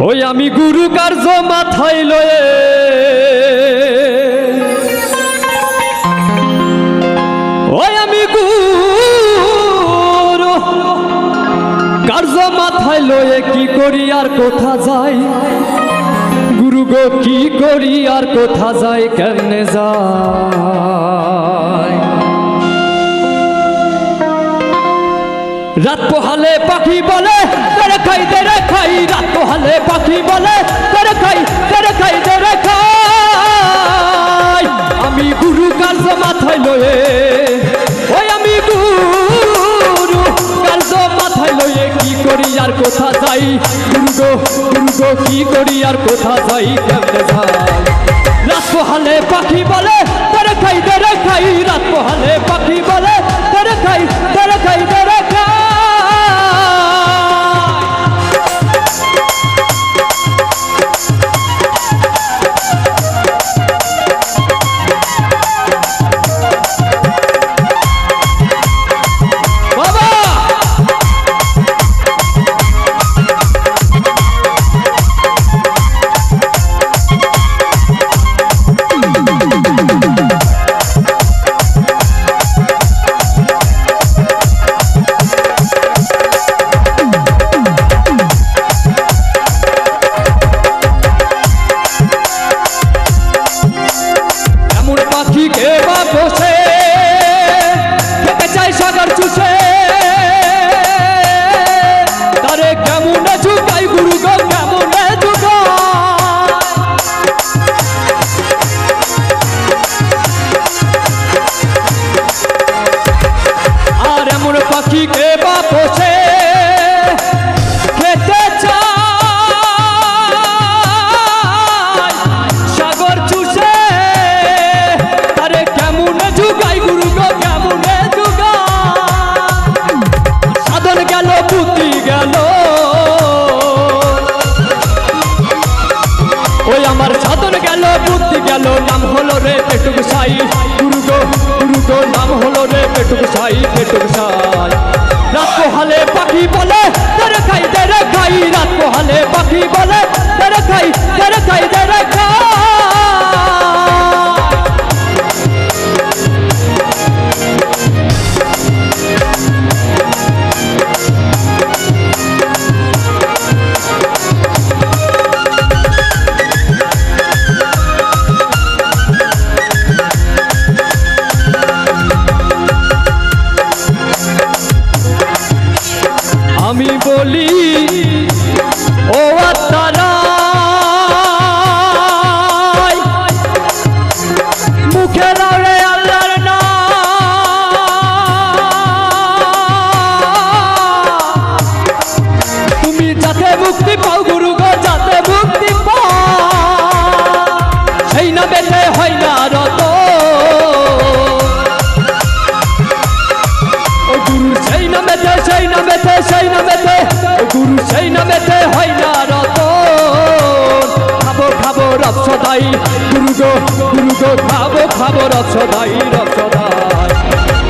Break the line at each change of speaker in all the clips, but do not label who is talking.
ওই আমি গুরু কার্য মাথায় লয়ে। ওই আমি গুরু কার্য মাথায় লয়ে কি করি আর কোথা যাই? গুরু গো, কি করি আর কোথা যাই? কেমনে যাই? রাত পোহালে পাখি বলে তেরে খাই তেরে খাই। রাত পোহালে পাখি বলে তেরে খাই তেরে খাই তেরে খাই। আমি গুরু কার্য মাথায় লয়ে, ওই আমি গুরু কার্য মাথায় লয়ে কি করি আর কোথা যাই? গুরু গুরু কি করি আর কোথা যাই? কেমনে যাই? আমার সাধন গেল, বুদ্ধি গেল, নাম হলো রে পেটুক সাই। গুরু গো গুরু গো, নাম হলো রে পেটুক সাই পেটুক সাই। রাত পোহালে পাখি বলে, তেরে খাই তেরে খাই রাত পোহালে পাখি বলে আমি বলি ও আত্মারা সদাই গুরু গো গুরু গো খাব খাব সদাই রব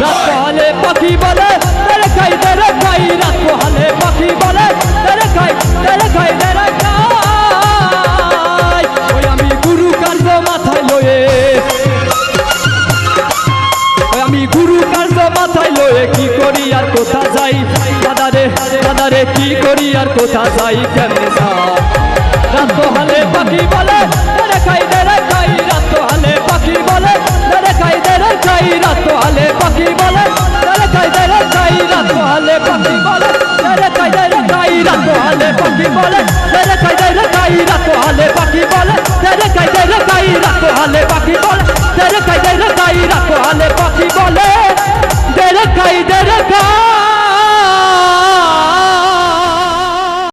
রাত পোহালে পাখি বলে, তেরে খাই তেরে খাই। রাত পোহালে পাখি বলে, তেরে খাই তেরে খাই তেরে খাই। আমি গুরু কার্য মাথায় লয়ে আমি গুরু কার্য মাথায় লয়ে কি করি আর কোথা যাই? দাদারে দাদারে কি করি আর কোথা যাই? কেমনে রাত হালে পাখি বলে রে খাই দে রে খাই রাত হালে পাখি বলে রে খাই দে রে